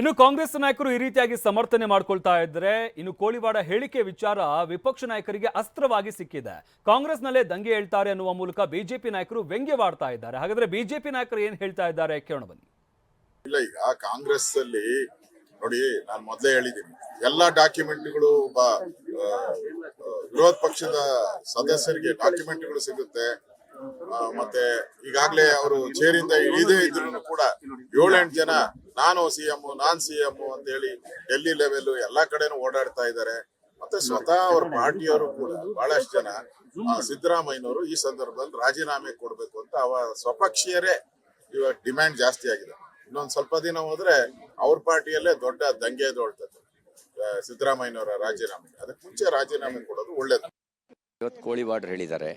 ಇನ್ನು ಕಾಂಗ್ರೆಸ್ ನಾಯಕರು ಈ ರೀತಿಯಾಗಿ ಸಮರ್ಥನೆ ಮಾಡ್ಕೊಳ್ತಾ ಇದ್ರೆ ಇನ್ನು ಕೋಳಿವಾಡ ಹೇಳಿಕೆ ವಿಚಾರ ವಿಪಕ್ಷ ನಾಯಕರಿಗೆ ಅಸ್ತ್ರವಾಗಿ ಸಿಕ್ಕಿದೆ. ಕಾಂಗ್ರೆಸ್ನಲ್ಲೇ ದಂಗೆ ಹೇಳ್ತಾರೆ ಅನ್ನುವ ಮೂಲಕ ಬಿಜೆಪಿ ನಾಯಕರು ವ್ಯಂಗ್ಯವಾಡ್ತಾ ಇದ್ದಾರೆ. ಹಾಗಾದ್ರೆ ಬಿಜೆಪಿ ನಾಯಕರು ಏನ್ ಹೇಳ್ತಾ ಇದ್ದಾರೆ? ಕೇಳೋಣ ಬನ್ನಿ. ಇಲ್ಲ, ಈಗ ಕಾಂಗ್ರೆಸ್ ಅಲ್ಲಿ ನೋಡಿ, ನಾನು ಮೊದಲೇ ಹೇಳಿದ್ದೀನಿ. ಎಲ್ಲಾ ಡಾಕ್ಯುಮೆಂಟ್ಗಳು ವಿರೋಧ ಪಕ್ಷದ ಸದಸ್ಯರಿಗೆ ಡಾಕ್ಯುಮೆಂಟ್ಗಳು ಸಿಗುತ್ತೆ. ಮತ್ತೆ ಈಗಾಗ್ಲೇ ಅವರು ಚೇರಿಂದ ಇಳಿದೇ ಇದ್ರು ಕೂಡ ಏಳೆಂಟು ಜನ ನಾನು ಸಿ ಎಂ ನಾನ್ ಸಿಎಂ ಅಂತ ಹೇಳಿ ಡೆಲ್ಲಿ ಲೆವೆಲ್ ಎಲ್ಲಾ ಕಡೆನೂ ಓಡಾಡ್ತಾ ಇದ್ದಾರೆ. ಮತ್ತೆ ಸ್ವತಃ ಅವ್ರ ಪಾರ್ಟಿಯವರು ಕೂಡ ಬಹಳಷ್ಟು ಜನ ಸಿದ್ದರಾಮಯ್ಯನವರು ಈ ಸಂದರ್ಭದಲ್ಲಿ ರಾಜೀನಾಮೆ ಕೊಡ್ಬೇಕು ಅಂತ ಅವ ಸ್ವಪಕ್ಷೀಯರೇ ಇವಾಗ ಡಿಮ್ಯಾಂಡ್ ಜಾಸ್ತಿ ಆಗಿದೆ. ಇನ್ನೊಂದು ಸ್ವಲ್ಪ ದಿನ ಹೋದ್ರೆ ಅವ್ರ ಪಾರ್ಟಿಯಲ್ಲೇ ದೊಡ್ಡ ದಂಗೆ ಎದ್ದೊಳ್ತದೆ ಆ, ಸಿದ್ದರಾಮಯ್ಯನವರ ರಾಜೀನಾಮೆ. ಅದಕ್ಕೆ ಮುಂಚೆ ರಾಜೀನಾಮೆ ಕೊಡೋದು ಒಳ್ಳೇದು. ಇವತ್ತು ಕೋಳಿವಾಡ್ರು ಹೇಳಿದ್ದಾರೆ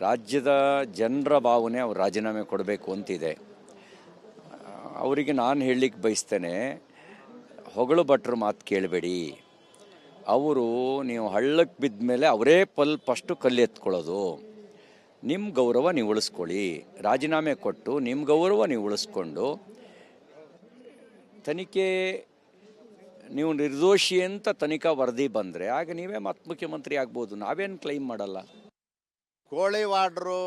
ರಾಜ್ಯದ ಜನರ ಭಾವನೆ ಅವ್ರು ರಾಜೀನಾಮೆ ಕೊಡಬೇಕು ಅಂತಿದೆ. ಅವರಿಗೆ ನಾನು ಹೇಳಲಿಕ್ಕೆ ಬಯಸ್ತೇನೆ, ಹೊಗಳು ಭಟ್ರ ಮಾತು ಕೇಳಬೇಡಿ. ಅವರು ನೀವು ಹಳ್ಳಕ್ಕೆ ಬಿದ್ದ ಮೇಲೆ ಅವರೇ ಪಲ್ ಫಸ್ಟು ಕಲ್ಲು ಎತ್ಕೊಳ್ಳೋದು. ನಿಮ್ಮ ಗೌರವ ನೀವು ಉಳಿಸ್ಕೊಳ್ಳಿ. ರಾಜೀನಾಮೆ ಕೊಟ್ಟು ನಿಮ್ಮ ಗೌರವ ನೀವು ಉಳಿಸ್ಕೊಂಡು, ತನಿಖೆ ನೀವು ನಿರ್ದೋಷಿ ಅಂತ ತನಿಖಾ ವರದಿ ಬಂದರೆ ಆಗ ನೀವೇ ಮತ್ತೆ ಮುಖ್ಯಮಂತ್ರಿ ಆಗ್ಬೋದು. ನಾವೇನು ಕ್ಲೈಮ್ ಮಾಡಲ್ಲ. ಕೋಳಿವಾಡ್ರು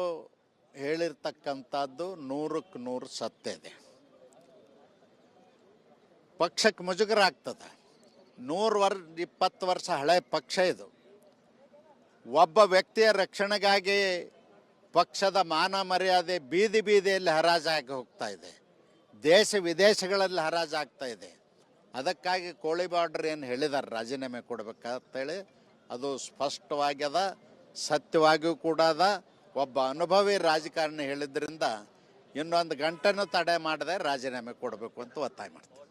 ಹೇಳಿರ್ತಕ್ಕಂಥದ್ದು ನೂರಕ್ಕೆ ನೂರು ಸತ್ಯ ಇದೆ ಪಕ್ಷಕ್ಕೆ ಮುಜುಗರ ಆಗ್ತದೆ ನೂರು ವರ್, ಇಪ್ಪತ್ತು ವರ್ಷ ಹಳೆ ಪಕ್ಷ ಇದು. ಒಬ್ಬ ವ್ಯಕ್ತಿಯ ರಕ್ಷಣೆಗಾಗಿ ಪಕ್ಷದ ಮಾನ ಮರ್ಯಾದೆ ಬೀದಿ ಬೀದಿಯಲ್ಲಿ ಹರಾಜಾಗಿ ಹೋಗ್ತಾ ಇದೆ. ದೇಶ ವಿದೇಶಗಳಲ್ಲಿ ಹರಾಜಾಗ್ತಾ ಇದೆ. ಅದಕ್ಕಾಗಿ ಕೋಳಿ ಬಾರ್ಡ್ರ್ ಏನು ಹೇಳಿದಾರೆ, ರಾಜೀನಾಮೆ ಕೊಡ್ಬೇಕಂತೇಳಿ ಅದು ಸ್ಪಷ್ಟವಾಗ್ಯದ, ಸತ್ಯವಾಗಿಯೂ ಕೂಡ ಅದ. ಒಬ್ಬ ಅನುಭವಿ ರಾಜಕಾರಣಿ ಹೇಳಿದ್ರಿಂದ ಇನ್ನೊಂದು ಗಂಟೆನೂ ತಡೆ ಮಾಡದೆ ರಾಜೀನಾಮೆ ಕೊಡಬೇಕು ಅಂತ ಒತ್ತಾಯ ಮಾಡ್ತೀವಿ